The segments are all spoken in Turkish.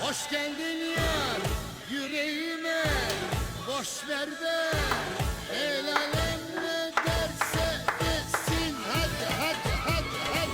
Hoş geldin yar yüreğime Boş ver de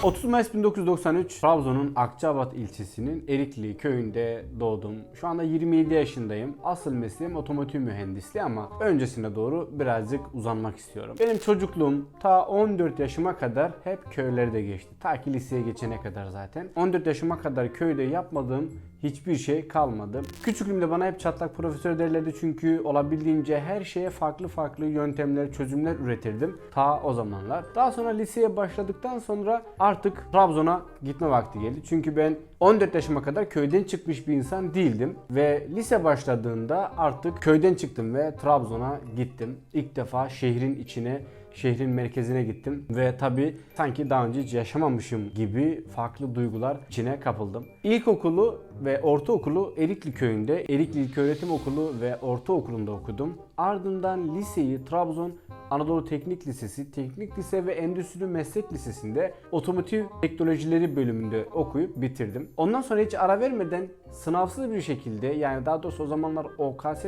30 Mayıs 1993 Trabzon'un Akçabat ilçesinin Erikli köyünde doğdum. Şu anda 27 yaşındayım. Asıl mesleğim otomotiv mühendisliği ama öncesine doğru birazcık uzanmak istiyorum. Benim çocukluğum ta 14 yaşıma kadar hep köylerde geçti. Ta ki liseye geçene kadar zaten. 14 yaşıma kadar köyde yapmadığım hiçbir şey kalmadı. Küçüklüğümde bana hep çatlak profesör derlerdi çünkü olabildiğince her şeye farklı farklı yöntemler, çözümler üretirdim ta o zamanlar. Daha sonra liseye başladıktan sonra artık Trabzon'a gitme vakti geldi. Çünkü ben 14 yaşıma kadar köyden çıkmış bir insan değildim ve lise başladığında artık köyden çıktım ve Trabzon'a gittim. İlk defa şehrin içine şehrin merkezine gittim ve tabii sanki daha önce hiç yaşamamışım gibi farklı duygular içine kapıldım. İlkokulu ve ortaokulu Erikli köyünde Erikli İlköğretim Okulu ve Ortaokulu'nda okudum. Ardından liseyi Trabzon Anadolu Teknik Lisesi, Teknik Lise ve Endüstri Meslek Lisesi'nde otomotiv teknolojileri bölümünde okuyup bitirdim. Ondan sonra hiç ara vermeden sınavsız bir şekilde yani daha doğrusu o zamanlar OKS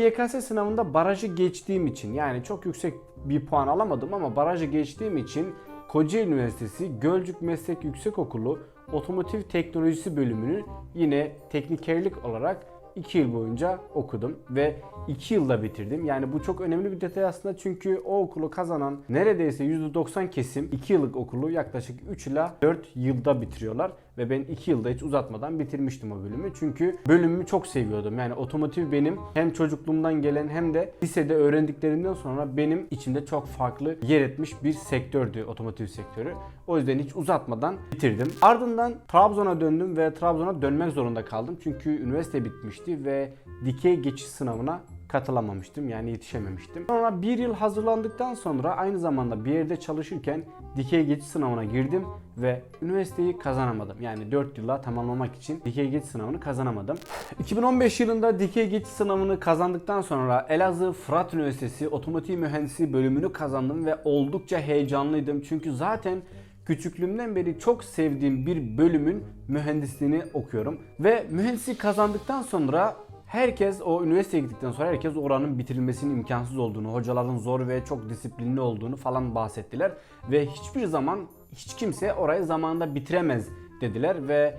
YKS sınavında barajı geçtiğim için yani çok yüksek bir puan alamadım ama barajı geçtiğim için Kocaeli Üniversitesi Gölcük Meslek Yüksekokulu Otomotiv Teknolojisi bölümünü yine teknikerlik olarak 2 yıl boyunca okudum ve 2 yılda bitirdim. Yani bu çok önemli bir detay aslında çünkü o okulu kazanan neredeyse %90 kesim 2 yıllık okulu yaklaşık 3 ila 4 yılda bitiriyorlar ve ben 2 yılda hiç uzatmadan bitirmiştim o bölümü. Çünkü bölümümü çok seviyordum. Yani otomotiv benim hem çocukluğumdan gelen hem de lisede öğrendiklerimden sonra benim içimde çok farklı yer etmiş bir sektördü otomotiv sektörü. O yüzden hiç uzatmadan bitirdim. Ardından Trabzon'a döndüm ve Trabzon'a dönmek zorunda kaldım. Çünkü üniversite bitmişti ve dikey geçiş sınavına katılamamıştım yani yetişememiştim. Sonra bir yıl hazırlandıktan sonra aynı zamanda bir yerde çalışırken dikey geçiş sınavına girdim ve üniversiteyi kazanamadım. Yani 4 yılla tamamlamak için dikey geçiş sınavını kazanamadım. 2015 yılında dikey geçiş sınavını kazandıktan sonra Elazığ Fırat Üniversitesi Otomotiv Mühendisliği bölümünü kazandım ve oldukça heyecanlıydım. Çünkü zaten küçüklüğümden beri çok sevdiğim bir bölümün mühendisliğini okuyorum. Ve mühendislik kazandıktan sonra Herkes o üniversiteye gittikten sonra herkes oranın bitirilmesinin imkansız olduğunu, hocaların zor ve çok disiplinli olduğunu falan bahsettiler. Ve hiçbir zaman hiç kimse orayı zamanında bitiremez dediler ve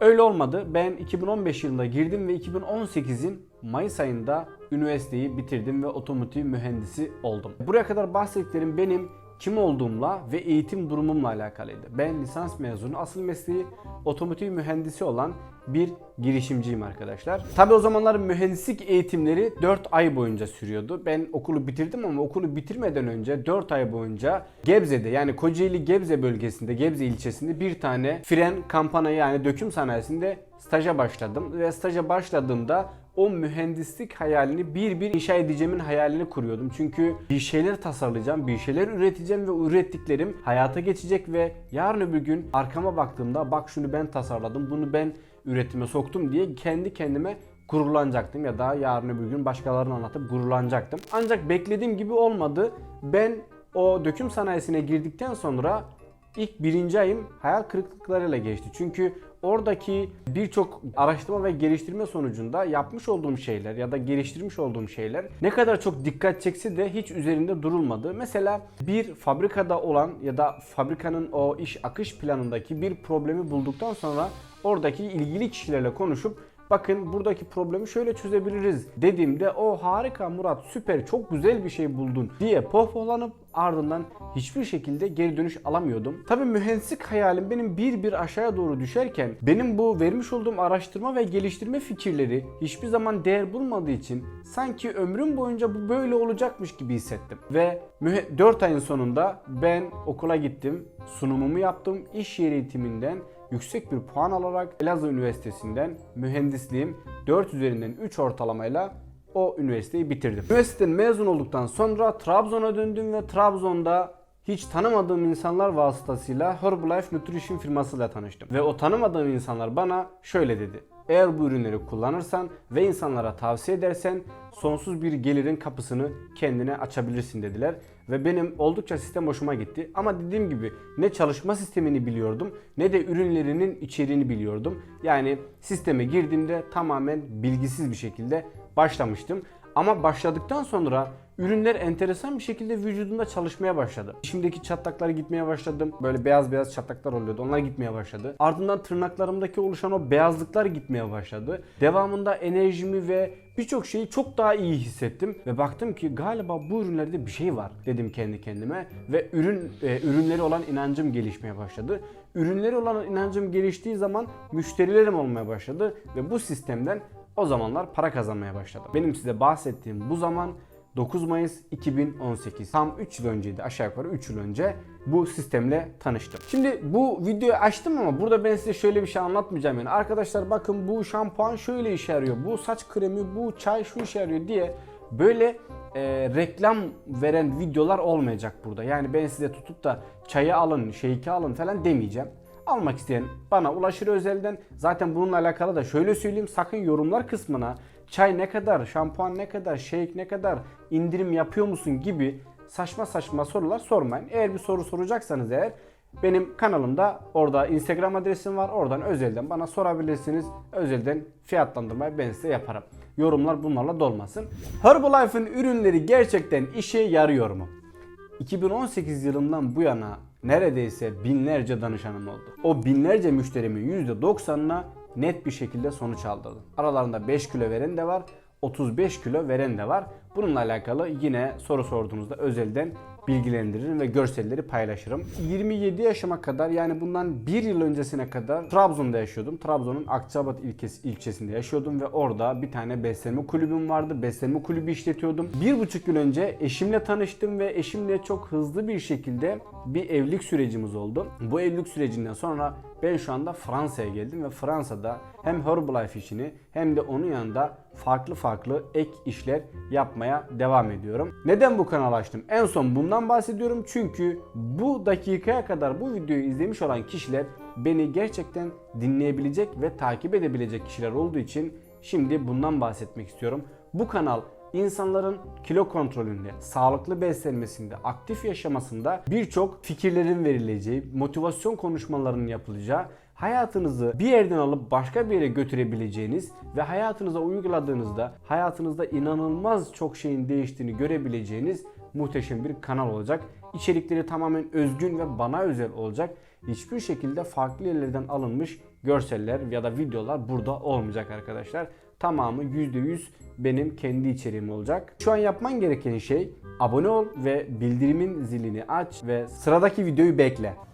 öyle olmadı. Ben 2015 yılında girdim ve 2018'in Mayıs ayında üniversiteyi bitirdim ve otomotiv mühendisi oldum. Buraya kadar bahsettiklerim benim kim olduğumla ve eğitim durumumla alakalıydı. Ben lisans mezunu, asıl mesleği otomotiv mühendisi olan bir girişimciyim arkadaşlar. Tabi o zamanlar mühendislik eğitimleri 4 ay boyunca sürüyordu. Ben okulu bitirdim ama okulu bitirmeden önce 4 ay boyunca Gebze'de yani Kocaeli Gebze bölgesinde, Gebze ilçesinde bir tane fren kampanya yani döküm sanayisinde staja başladım. Ve staja başladığımda o mühendislik hayalini bir bir inşa edeceğimin hayalini kuruyordum. Çünkü bir şeyler tasarlayacağım, bir şeyler üreteceğim ve ürettiklerim hayata geçecek ve yarın öbür gün arkama baktığımda bak şunu ben tasarladım, bunu ben üretime soktum diye kendi kendime gururlanacaktım ya da yarın öbür gün başkalarına anlatıp gururlanacaktım. Ancak beklediğim gibi olmadı. Ben o döküm sanayisine girdikten sonra ilk birinci ayım hayal kırıklıklarıyla geçti. Çünkü oradaki birçok araştırma ve geliştirme sonucunda yapmış olduğum şeyler ya da geliştirmiş olduğum şeyler ne kadar çok dikkat çekse de hiç üzerinde durulmadı. Mesela bir fabrikada olan ya da fabrikanın o iş akış planındaki bir problemi bulduktan sonra oradaki ilgili kişilerle konuşup bakın buradaki problemi şöyle çözebiliriz dediğimde o harika Murat süper çok güzel bir şey buldun diye pohpohlanıp ardından hiçbir şekilde geri dönüş alamıyordum. Tabi mühendislik hayalim benim bir bir aşağıya doğru düşerken benim bu vermiş olduğum araştırma ve geliştirme fikirleri hiçbir zaman değer bulmadığı için sanki ömrüm boyunca bu böyle olacakmış gibi hissettim. Ve 4 ayın sonunda ben okula gittim, sunumumu yaptım, iş yeri eğitiminden yüksek bir puan alarak Elazığ Üniversitesi'nden mühendisliğim 4 üzerinden 3 ortalamayla o üniversiteyi bitirdim. Üniversiteden mezun olduktan sonra Trabzon'a döndüm ve Trabzon'da hiç tanımadığım insanlar vasıtasıyla Herbalife Nutrition firmasıyla tanıştım. Ve o tanımadığım insanlar bana şöyle dedi. Eğer bu ürünleri kullanırsan ve insanlara tavsiye edersen sonsuz bir gelirin kapısını kendine açabilirsin dediler. Ve benim oldukça sistem hoşuma gitti. Ama dediğim gibi ne çalışma sistemini biliyordum ne de ürünlerinin içeriğini biliyordum. Yani sisteme girdiğimde tamamen bilgisiz bir şekilde başlamıştım. Ama başladıktan sonra ürünler enteresan bir şekilde vücudumda çalışmaya başladı. Şimdiki çatlaklar gitmeye başladım. Böyle beyaz beyaz çatlaklar oluyordu. Onlar gitmeye başladı. Ardından tırnaklarımdaki oluşan o beyazlıklar gitmeye başladı. Devamında enerjimi ve birçok şeyi çok daha iyi hissettim ve baktım ki galiba bu ürünlerde bir şey var dedim kendi kendime ve ürün e, ürünleri olan inancım gelişmeye başladı. Ürünleri olan inancım geliştiği zaman müşterilerim olmaya başladı ve bu sistemden o zamanlar para kazanmaya başladım. Benim size bahsettiğim bu zaman 9 Mayıs 2018. Tam 3 yıl önceydi aşağı yukarı 3 yıl önce bu sistemle tanıştım. Şimdi bu videoyu açtım ama burada ben size şöyle bir şey anlatmayacağım yani. Arkadaşlar bakın bu şampuan şöyle işe yarıyor. Bu saç kremi, bu çay şu işe yarıyor diye böyle e, reklam veren videolar olmayacak burada. Yani ben size tutup da çayı alın, şeyki alın falan demeyeceğim. Almak isteyen bana ulaşır özelden. Zaten bununla alakalı da şöyle söyleyeyim sakın yorumlar kısmına çay ne kadar, şampuan ne kadar, shake ne kadar, indirim yapıyor musun gibi saçma saçma sorular sormayın. Eğer bir soru soracaksanız eğer benim kanalımda orada Instagram adresim var. Oradan özelden bana sorabilirsiniz. Özelden fiyatlandırmayı ben size yaparım. Yorumlar bunlarla dolmasın. Herbalife'ın ürünleri gerçekten işe yarıyor mu? 2018 yılından bu yana neredeyse binlerce danışanım oldu. O binlerce müşterimin %90'ına net bir şekilde sonuç aldırdım. Aralarında 5 kilo veren de var, 35 kilo veren de var. Bununla alakalı yine soru sorduğunuzda özelden bilgilendiririm ve görselleri paylaşırım. 27 yaşıma kadar yani bundan bir yıl öncesine kadar Trabzon'da yaşıyordum. Trabzon'un Akçabat ilkesi, ilçesinde yaşıyordum ve orada bir tane beslenme kulübüm vardı. Beslenme kulübü işletiyordum. Bir buçuk yıl önce eşimle tanıştım ve eşimle çok hızlı bir şekilde bir evlilik sürecimiz oldu. Bu evlilik sürecinden sonra ben şu anda Fransa'ya geldim ve Fransa'da hem Herbalife işini hem de onun yanında farklı farklı ek işler yapmaya devam ediyorum. Neden bu kanal açtım? En son bundan bahsediyorum çünkü bu dakikaya kadar bu videoyu izlemiş olan kişiler beni gerçekten dinleyebilecek ve takip edebilecek kişiler olduğu için şimdi bundan bahsetmek istiyorum. Bu kanal insanların kilo kontrolünde, sağlıklı beslenmesinde, aktif yaşamasında birçok fikirlerin verileceği, motivasyon konuşmalarının yapılacağı, hayatınızı bir yerden alıp başka bir yere götürebileceğiniz ve hayatınıza uyguladığınızda hayatınızda inanılmaz çok şeyin değiştiğini görebileceğiniz muhteşem bir kanal olacak. İçerikleri tamamen özgün ve bana özel olacak. Hiçbir şekilde farklı yerlerden alınmış görseller ya da videolar burada olmayacak arkadaşlar. Tamamı %100 benim kendi içeriğim olacak. Şu an yapman gereken şey abone ol ve bildirimin zilini aç ve sıradaki videoyu bekle.